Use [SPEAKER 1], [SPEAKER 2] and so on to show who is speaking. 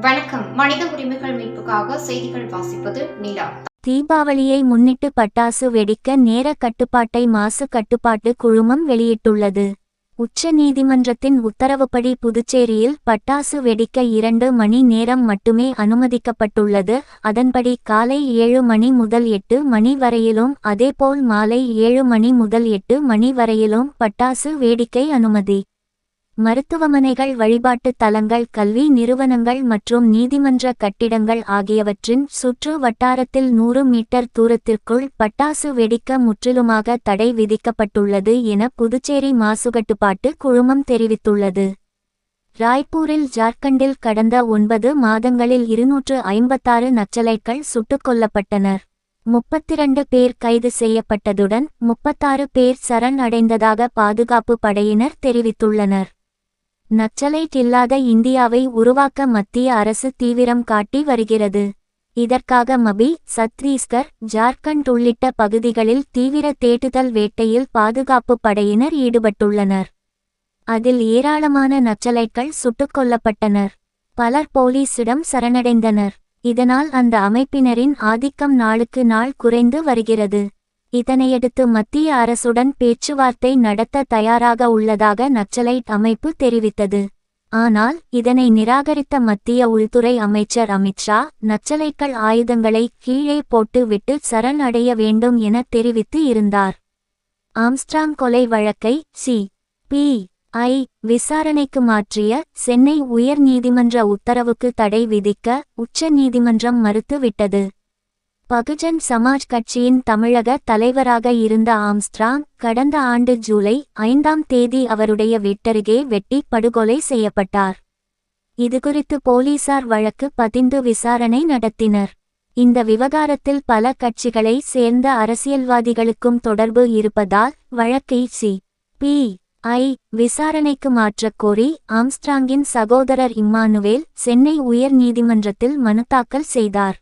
[SPEAKER 1] வணக்கம். மனித உரிமைகள் மீட்புக்காக செய்திகள் வாசிப்பது நிலா.
[SPEAKER 2] தீபாவளியை முன்னிட்டு பட்டாசு வெடிக்க நேர கட்டுப்பாட்டை மாசு கட்டுப்பாட்டு குழுமம் வெளியிட்டுள்ளது. உச்ச நீதிமன்றத்தின் உத்தரவுப்படி புதுச்சேரியில் பட்டாசு வெடிக்க இரண்டு மணி நேரம் மட்டுமே அனுமதிக்கப்பட்டுள்ளது. அதன்படி காலை ஏழு மணி முதல் எட்டு மணி வரையிலும் அதேபோல் மாலை ஏழு மணி முதல் எட்டு மணி வரையிலும் பட்டாசு வேடிக்கை அனுமதி. மருத்துவமனைகள் வழிபாட்டுத் தலங்கள் கல்வி நிறுவனங்கள் மற்றும் நீதிமன்ற கட்டிடங்கள் ஆகியவற்றின் சுற்று வட்டாரத்தில் நூறு மீட்டர் தூரத்திற்குள் பட்டாசு வெடிக்க முற்றிலுமாக தடை விதிக்கப்பட்டுள்ளது என புதுச்சேரி மாசுகட்டுப்பாட்டு குழுமம் தெரிவித்துள்ளது. ராய்ப்பூரில் ஜார்க்கண்டில் கடந்த ஒன்பது மாதங்களில் இருநூற்று ஐம்பத்தாறு நக்சலைட்கள் சுட்டுக் கொல்லப்பட்டனர். முப்பத்திரண்டு பேர் கைது செய்யப்பட்டதுடன் முப்பத்தாறு பேர் சரண் அடைந்ததாக பாதுகாப்பு படையினர் தெரிவித்துள்ளனர். நக்சலைட் இல்லாத இந்தியாவை உருவாக்க மத்திய அரசு தீவிரம் காட்டி வருகிறது. இதற்காக மபி சத்தீஸ்கர் ஜார்க்கண்ட் உள்ளிட்ட பகுதிகளில் தீவிர தேடுதல் வேட்டையில் பாதுகாப்பு படையினர் ஈடுபட்டுள்ளனர். அதில் ஏராளமான நக்சலைட்கள் சுட்டுக் கொல்லப்பட்டனர். பலர் போலீசிடம் சரணடைந்தனர். இதனால் அந்த அமைப்பினரின் ஆதிக்கம் நாளுக்கு நாள் குறைந்து வருகிறது. இதனையடுத்து மத்திய அரசுடன் பேச்சுவார்த்தை நடத்த தயாராக உள்ளதாக நக்சலைட் அமைப்பு தெரிவித்தது. ஆனால் இதனை நிராகரித்த மத்திய உள்துறை அமைச்சர் அமித்ஷா நக்சலைட்கள் ஆயுதங்களை கீழே போட்டுவிட்டு சரணடைய சரண் அடைய வேண்டும் என தெரிவித்து இருந்தார். ஆம்ஸ்ட்ராங் கொலை வழக்கை சி. பி. ஐ. விசாரணைக்கு மாற்றிய சென்னை உயர் நீதிமன்ற உத்தரவுக்கு தடை விதிக்க உச்ச நீதிமன்றம் மறுத்துவிட்டது. பகுஜன் சமாஜ் கட்சியின் தமிழக தலைவராக இருந்த ஆம்ஸ்ட்ராங் கடந்த ஆண்டு ஜூலை ஐந்தாம் தேதி அவருடைய வீட்டருகே வெட்டி படுகொலை செய்யப்பட்டார். இதுகுறித்து போலீசார் வழக்கு பதிந்து விசாரணை நடத்தினர். இந்த விவகாரத்தில் பல கட்சிகளை சேர்ந்த அரசியல்வாதிகளுக்கும் தொடர்பு இருப்பதால் வழக்கை சி. பி. ஐ. விசாரணைக்கு மாற்றக் கோரி ஆம்ஸ்ட்ராங்கின் சகோதரர் இம்மானுவேல் சென்னை உயர் நீதிமன்றத்தில் மனு தாக்கல் செய்தார்.